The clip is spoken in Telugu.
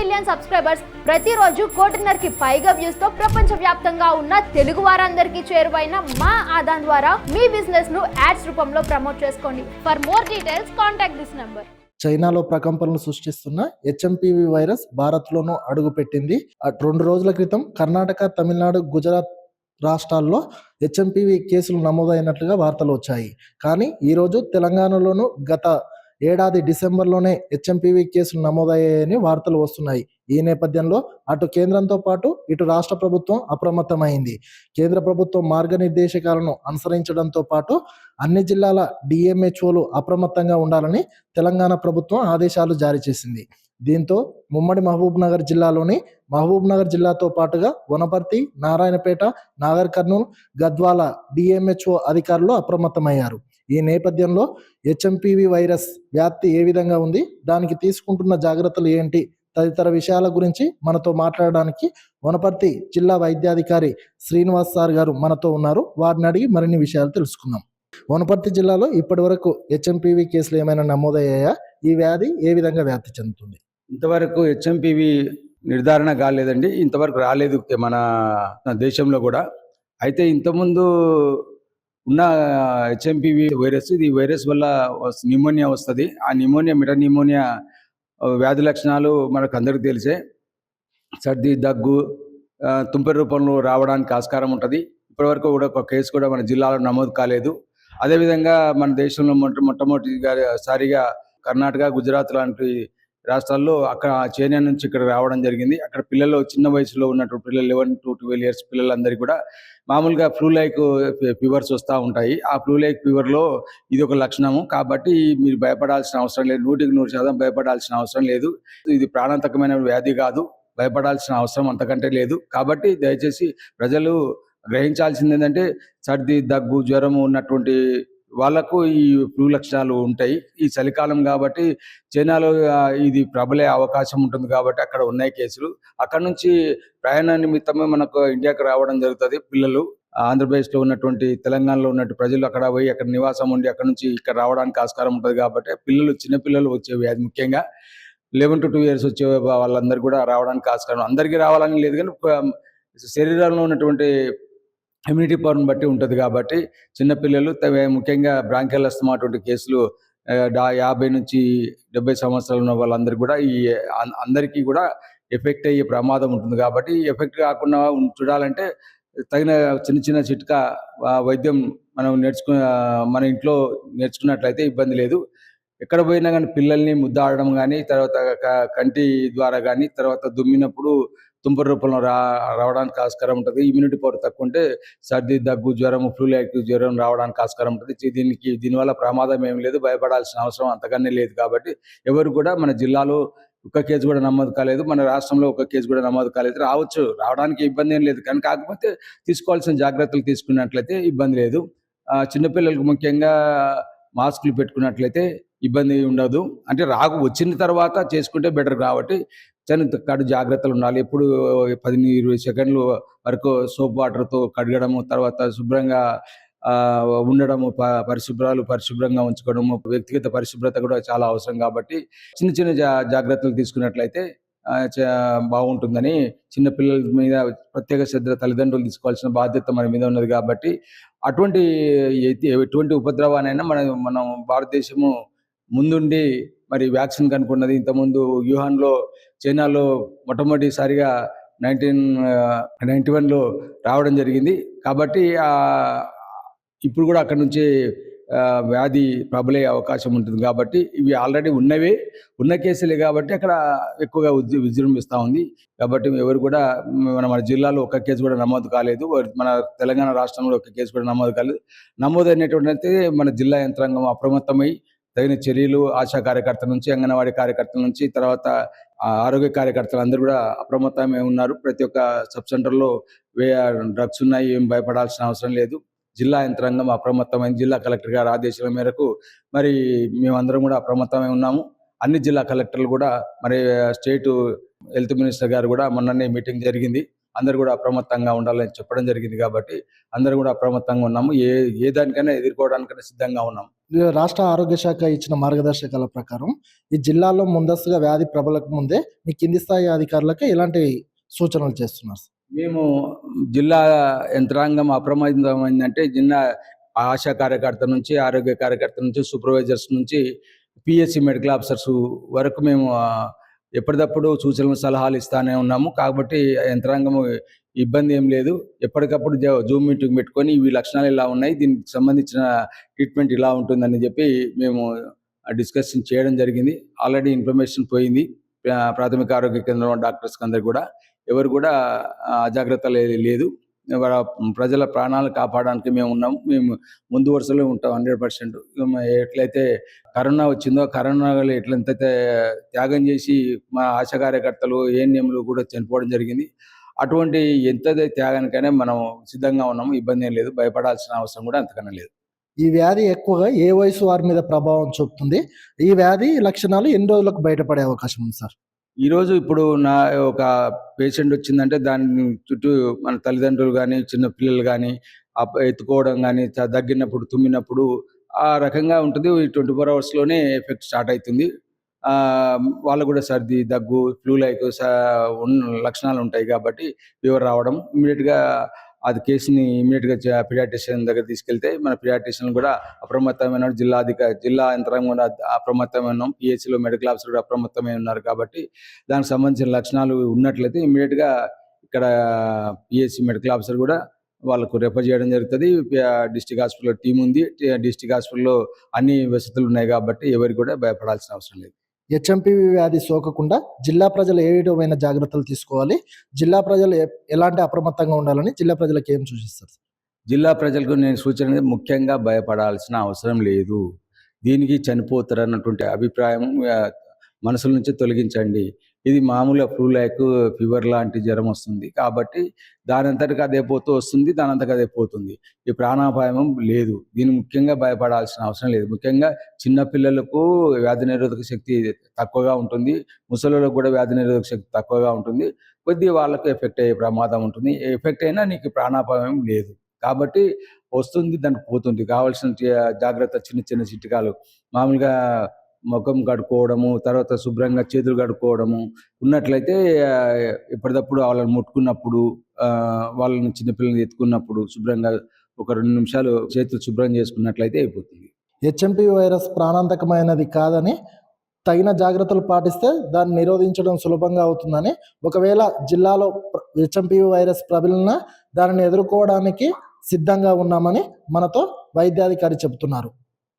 మిలియన్ సబ్స్క్రైబర్స్ ప్రతిరోజు కోటిన్నరకి పైగా వ్యూస్తో ప్రపంచ వ్యాప్తంగా ఉన్న తెలుగు వారందరికీ చేరువైన మా ఆదాన్ ద్వారా మీ బిజినెస్ను యాడ్స్ రూపంలో ప్రమోట్ చేసుకోండి. For more details contact this number చైనాలో ప్రకంపనలు సృష్టిస్తున్న హెచ్ఎంపివి వైరస్ భారత్లోనూ అడుగుపెట్టింది. అట్ రెండు రోజుల క్రితం కర్ణాటక తమిళనాడు గుజరాత్ రాష్ట్రాల్లో హెచ్ఎంపివి కేసులు నమోదైనట్లుగా వార్తలు వచ్చాయి. కానీ ఈరోజు తెలంగాణలోనూ గత ఏడాది డిసెంబర్లోనే హెచ్ఎంపీవీ కేసులు నమోదయ్యాయని వార్తలు వస్తున్నాయి. ఈ నేపథ్యంలో అటు కేంద్రంతో పాటు ఇటు రాష్ట్ర ప్రభుత్వం అప్రమత్తమైంది. కేంద్ర ప్రభుత్వం మార్గనిర్దేశకాలను అనుసరించడంతో పాటు అన్ని జిల్లాల డిఎంహెచ్ఓలు అప్రమత్తంగా ఉండాలని తెలంగాణ ప్రభుత్వం ఆదేశాలు జారీ చేసింది. దీంతో ముమ్మడి మహబూబ్ నగర్ జిల్లాలోని మహబూబ్ నగర్ జిల్లాతో పాటుగా వనపర్తి నారాయణపేట నాగర్ కర్నూలు గద్వాల డిఎంహెచ్ఓ అధికారులు అప్రమత్తమయ్యారు. ఈ నేపథ్యంలో హెచ్ఎంపివి వైరస్ వ్యాప్తి ఏ విధంగా ఉంది? దానికి తీసుకుంటున్న జాగ్రత్తలు ఏంటి? తదితర విషయాల గురించి మనతో మాట్లాడడానికి వనపర్తి జిల్లా వైద్యాధికారి శ్రీనివాస్ సార్ గారు మనతో ఉన్నారు. వారిని అడిగి మరిన్ని విషయాలు తెలుసుకుందాం. వనపర్తి జిల్లాలో ఇప్పటి వరకు హెచ్ఎంపివి కేసులు ఏమైనా నమోదయ్యాయా? ఈ వ్యాధి ఏ విధంగా వ్యాప్తి చెందుతుంది? ఇంతవరకు హెచ్ఎంపివి నిర్ధారణ కాలేదండి. ఇంతవరకు రాలేదు మన మన దేశంలో కూడా. అయితే ఇంతకుముందు ఉన్న హెచ్ఎంపివి వైరస్ ఇది వైరస్ వల్ల వస్- న్యూమోనియా వస్తుంది. ఆ న్యూమోనియా మిటర్ న్యూమోనియా వ్యాధి లక్షణాలు మనకు అందరికీ తెలిసే. సర్ది దగ్గు ఆ, రూపంలో రావడానికి ఆస్కారం ఉంటుంది. ఇప్పటివరకు కూడా ఒక కేసు కూడా మన జిల్లాలో నమోదు కాలేదు. అదేవిధంగా మన దేశంలో మొట్ట మొట్టమొదటిసారిగా కర్ణాటక గుజరాత్ లాంటి రాష్ట్రాల్లో అక్కడ చైనా నుంచి ఇక్కడ రావడం జరిగింది. అక్కడ పిల్లలు చిన్న వయసులో ఉన్నటువంటి పిల్లలు లెవెన్ టు ట్వెల్వ్ ఇయర్స్ పిల్లలందరికీ కూడా మామూలుగా ఫ్లూ లైక్ ఫీవర్స్ వస్తూ ఉంటాయి. ఆ ఫ్లూ లైక్ ఫీవర్లో ఇది ఒక లక్షణము. కాబట్టి మీరు భయపడాల్సిన అవసరం లేదు. నూటికి నూరు శాతం భయపడాల్సిన అవసరం లేదు. ఇది ప్రాణాంతకమైన వ్యాధి కాదు. భయపడాల్సిన అవసరం అంతకంటే లేదు. కాబట్టి దయచేసి ప్రజలు గ్రహించాల్సింది ఏంటంటే సర్ది దగ్గు జ్వరము ఉన్నటువంటి వాళ్ళకు ఈ ఫ్లూ లక్షణాలు ఉంటాయి. ఈ చలికాలం కాబట్టి చైనాలో ఇది ప్రబలే అవకాశం ఉంటుంది కాబట్టి అక్కడ ఉన్నాయి కేసులు. అక్కడ నుంచి ప్రయాణ నిమిత్తమే మనకు ఇండియాకి రావడం జరుగుతుంది పిల్లలు. ఆంధ్రప్రదేశ్లో ఉన్నటువంటి తెలంగాణలో ఉన్నట్టు ప్రజలు అక్కడ పోయి అక్కడ నివాసం ఉండి అక్కడ నుంచి ఇక్కడ రావడానికి ఆస్కారం ఉంటుంది కాబట్టి పిల్లలు చిన్న పిల్లలు వచ్చే వ్యాధి ముఖ్యంగా. లెవెన్ టు టూ ఇయర్స్ వచ్చే వాళ్ళందరూ కూడా రావడానికి ఆస్కారం. అందరికీ రావాలని లేదు కానీ శరీరంలో ఉన్నటువంటి ఇమ్యూనిటీ పవర్ని బట్టి ఉంటుంది కాబట్టి చిన్నపిల్లలు ముఖ్యంగా బ్రాంకెల్ అస్తమా అటువంటి కేసులు డా- యాభై నుంచి డెబ్బై సంవత్సరాలు ఉన్న వాళ్ళందరికీ కూడా ఈ అందరికీ కూడా ఎఫెక్ట్ అయ్యే ప్రమాదం ఉంటుంది కాబట్టి ఎఫెక్ట్ కాకుండా చూడాలంటే తగిన చిన్న చిన్న చిట్కా వైద్యం మనం నేర్చుకు మన ఇంట్లో నేర్చుకున్నట్లయితే ఇబ్బంది లేదు. ఎక్కడ పోయినా కానీ పిల్లల్ని ముద్దాడడం కానీ తర్వాత కంటి ద్వారా కానీ తర్వాత దుమ్మినప్పుడు తుంపర రూపంలో రా రావడానికి ఆస్కారం ఉంటుంది. ఇమ్యూనిటీ పవర్ తక్కువ ఉంటే సర్ది దగ్గు జ్వరం ఫ్లూ లైక్ జ్వరం రావడానికి ఆస్కారం ఉంటుంది. దీనికి దీనివల్ల ప్రమాదం ఏం లేదు. భయపడాల్సిన అవసరం అంతకన్నా లేదు కాబట్టి ఎవరు కూడా మన జిల్లాలో ఒక్క కేసు కూడా నమోదు కాలేదు. మన రాష్ట్రంలో ఒక కేసు కూడా నమోదు కాలేదు. రావచ్చు. రావడానికి ఇబ్బంది ఏం లేదు. కానీ కాకపోతే తీసుకోవాల్సిన జాగ్రత్తలు తీసుకున్నట్లయితే ఇబ్బంది లేదు. ఆ, చిన్నపిల్లలకు ముఖ్యంగా మాస్కులు పెట్టుకున్నట్లయితే ఇబ్బంది ఉండదు. అంటే రాకు వచ్చిన తర్వాత చేసుకుంటే బెటర్ కాబట్టి చాలా కడు జాగ్రత్తలు ఉండాలి. ఎప్పుడు పది ఇరవై సెకండ్లు వరకు సోప్ వాటర్తో కడగడము తర్వాత శుభ్రంగా ఉండడము ప- పరిశుభ్రాలు పరిశుభ్రంగా ఉంచుకోవడము వ్యక్తిగత పరిశుభ్రత కూడా చాలా అవసరం కాబట్టి చిన్న చిన్న జా- జాగ్రత్తలు తీసుకున్నట్లయితే చ- బాగుంటుందని చిన్న పిల్లల మీద ప్రత్యేక శ్రద్ధ తల్లిదండ్రులు తీసుకోవాల్సిన బాధ్యత మన మీద ఉన్నది కాబట్టి అటువంటి ఎటువంటి ఉపద్రవానైనా మన మనం భారతదేశము ముందుండి మరి వ్యాక్సిన్ కనుక్కున్నది. ఇంతకుముందు వ్యూహాన్లో చైనాలో మొట్టమొదటిసారిగా నైన్టీన్ నైన్టీ వన్లో రావడం జరిగింది. కాబట్టి ఇప్పుడు కూడా అక్కడ నుంచి వ్యాధి ప్రబలే అవకాశం ఉంటుంది. కాబట్టి ఇవి ఆల్రెడీ ఉన్నవే. ఉన్న కేసులే కాబట్టి అక్కడ ఎక్కువగా విజృంభిస్తూ ఉంది. కాబట్టి ఎవరు కూడా మన మన జిల్లాలో ఒక కేసు కూడా నమోదు కాలేదు. మన తెలంగాణ రాష్ట్రంలో ఒక కేసు కూడా నమోదు కాలేదు. నమోదు అనేటువంటి అయితే మన జిల్లా యంత్రాంగం అప్రమత్తమై తగిన చర్యలు ఆశా కార్యకర్తల నుంచి అంగన్వాడీ కార్యకర్తల నుంచి తర్వాత ఆ ఆరోగ్య కార్యకర్తలు అందరూ కూడా అప్రమత్తమే ఉన్నారు. ప్రతి ఒక్క సబ్ సెంటర్లో వే డ్రగ్స్ ఉన్నాయి ఏం భయపడాల్సిన అవసరం లేదు. జిల్లా యంత్రాంగం అప్రమత్తమైన జిల్లా కలెక్టర్ గారి ఆదేశాల మేరకు మరి మేమందరం కూడా అప్రమత్తమై ఉన్నాము. అన్ని జిల్లా కలెక్టర్లు కూడా మరి స్టేట్ హెల్త్ మినిస్టర్ గారు కూడా మొన్ననే మీటింగ్ జరిగింది. అందరు కూడా అప్రమత్తంగా ఉండాలని చెప్పడం జరిగింది కాబట్టి అందరూ కూడా అప్రమత్తంగా ఉన్నాము ఏ ఏ దానికైనా ఎదుర్కోవడానికైనా సిద్ధంగా ఉన్నాం రాష్ట్ర ఆరోగ్య శాఖ ఇచ్చిన మార్గదర్శకాల ప్రకారం ఈ జిల్లాలో ముందస్తుగా వ్యాధి ప్రబలక ముందే మీ కింది స్థాయి అధికారులకు ఎలాంటి సూచనలు చేస్తున్నారు సార్? మేము జిల్లా యంత్రాంగం అప్రమత్తమైందంటే జిల్లా ఆశా కార్యకర్త నుంచి ఆరోగ్య కార్యకర్త నుంచి సూపర్వైజర్స్ నుంచి పిఎస్సి మెడికల్ ఆఫీసర్స్ వరకు మేము ఎప్పటికప్పుడు సూచనలు సలహాలు ఇస్తానే ఉన్నాము. కాబట్టి యంత్రాంగం ఇబ్బంది ఏం లేదు. ఎప్పటికప్పుడు జూమ్ మీటింగ్ పెట్టుకొని ఇవి లక్షణాలు ఇలా ఉన్నాయి. దీనికి సంబంధించిన ట్రీట్మెంట్ ఇలా ఉంటుందని చెప్పి మేము డిస్కషన్ చేయడం జరిగింది. ఆల్రెడీ ఇన్ఫర్మేషన్ పోయింది. ప్రాథమిక ఆరోగ్య కేంద్రం డాక్టర్స్కి అందరు కూడా. ఎవరు కూడా అజాగ్రత్త లేదు. ప్రజల ప్రాణాలు కాపాడడానికి మేము ఉన్నాం. మేము ముందు వరుసలో ఉంటాం హండ్రెడ్ పర్సెంట్. ఎట్లయితే కరోనా వచ్చిందో కరోనాలో ఎట్లంతైతే త్యాగం చేసి మా ఆశా కార్యకర్తలు ఏఎన్ఎంలు కూడా చనిపోవడం జరిగింది. అటువంటి ఎంత త్యాగానికైనా మనం సిద్ధంగా ఉన్నాము. ఇబ్బంది ఏం లేదు. భయపడాల్సిన అవసరం కూడా అంతకన్నా లేదు. ఈ వ్యాధి ఎక్కువగా ఏ వయసు వారి మీద ప్రభావం చూపుతుంది? ఈ వ్యాధి లక్షణాలు ఎన్ని రోజులకు బయటపడే అవకాశం ఉంది సార్? ఈరోజు ఇప్పుడు నా ఒక పేషెంట్ వచ్చిందంటే దాని చుట్టూ మన తల్లిదండ్రులు కానీ చిన్న పిల్లలు కానీ ఎత్తుకోవడం కానీ దగ్గినప్పుడు తుమ్మినప్పుడు ఆ రకంగా ఉంటుంది. ట్వంటీ ఫోర్ అవర్స్లోనే ఎఫెక్ట్ స్టార్ట్ అవుతుంది వాళ్ళకు కూడా సర్ది దగ్గు ఫ్లూ లైక్ ఉన్న లక్షణాలు ఉంటాయి కాబట్టి ఫీవర్ రావడం ఇమీడియట్గా అది కేసుని ఇమీడియట్గా పిడియాట్రిషియన్ దగ్గర తీసుకెళ్తే మన పిడియాట్రిషియన్ కూడా అప్రమత్తమైన జిల్లా అధికారి జిల్లా యంత్రాంగం కూడా అప్రమత్తమైన పిహెచ్లో మెడికల్ ఆఫీసర్ కూడా అప్రమత్తమై ఉన్నారు కాబట్టి దానికి సంబంధించిన లక్షణాలు ఉన్నట్లయితే ఇమీడియట్గా ఇక్కడ పిహెచ్సి మెడికల్ ఆఫీసర్ కూడా వాళ్ళకు రెఫర్ చేయడం జరుగుతుంది. డిస్టిక్ హాస్పిటల్లో టీం ఉంది. డిస్టిక్ హాస్పిటల్లో అన్ని వసతులు ఉన్నాయి కాబట్టి ఎవరికి కూడా భయపడాల్సిన అవసరం లేదు. హెచ్ఎంపివి వ్యాధి సోకకుండా జిల్లా ప్రజలు ఏ విధమైన జాగ్రత్తలు తీసుకోవాలి? జిల్లా ప్రజలు ఎ- ఎలాంటి అప్రమత్తంగా ఉండాలని జిల్లా ప్రజలకు ఏం సూచిస్తారు? జిల్లా ప్రజలకు నేను సూచన ముఖ్యంగా భయపడాల్సిన అవసరం లేదు. దీనికి చనిపోతారు అన్నటువంటి అభిప్రాయం మనసుల నుంచి తొలగించండి. ఇది మామూలుగా ఫ్లూ లైక్ ఫీవర్ లాంటి జ్వరం వస్తుంది. కాబట్టి దానింతటికి అదే పోతూ వస్తుంది దాని అదే పోతుంది. ఈ ప్రాణాపాయం లేదు. దీన్ని ముఖ్యంగా భయపడాల్సిన అవసరం లేదు. ముఖ్యంగా చిన్న పిల్లలకు వ్యాధి నిరోధక శక్తి తక్కువగా ఉంటుంది. ముసలులకు కూడా వ్యాధి నిరోధక శక్తి తక్కువగా ఉంటుంది. కొద్దిగా వాళ్ళకు ఎఫెక్ట్ అయ్యే ప్రమాదం ఉంటుంది. ఎఫెక్ట్ అయినా నీకు ప్రాణాపాయం లేదు. కాబట్టి వస్తుంది దానికి పోతుంది. కావాల్సిన జాగ్రత్త చిన్న చిన్న చిట్కాలు. మామూలుగా ముఖం కడుక్కోవడము తర్వాత శుభ్రంగా చేతులు కడుక్కోవడము ఉన్నట్లయితే ఎప్పటికప్పుడు వాళ్ళని ముట్టుకున్నప్పుడు వాళ్ళని చిన్నపిల్లల్ని ఎత్తుకున్నప్పుడు శుభ్రంగా ఒక రెండు నిమిషాలు చేతులు శుభ్రం చేసుకున్నట్లయితే అయిపోతుంది. హెచ్ఎంపి వైరస్ ప్రాణాంతకమైనది కాదని తగిన జాగ్రత్తలు పాటిస్తే దాన్ని నిరోధించడం సులభంగా అవుతుందని ఒకవేళ జిల్లాలో హెచ్ఎంపి వైరస్ ప్రబలిన దానిని ఎదుర్కోవడానికి సిద్ధంగా ఉన్నామని మనతో వైద్యాధికారి చెబుతున్నారు.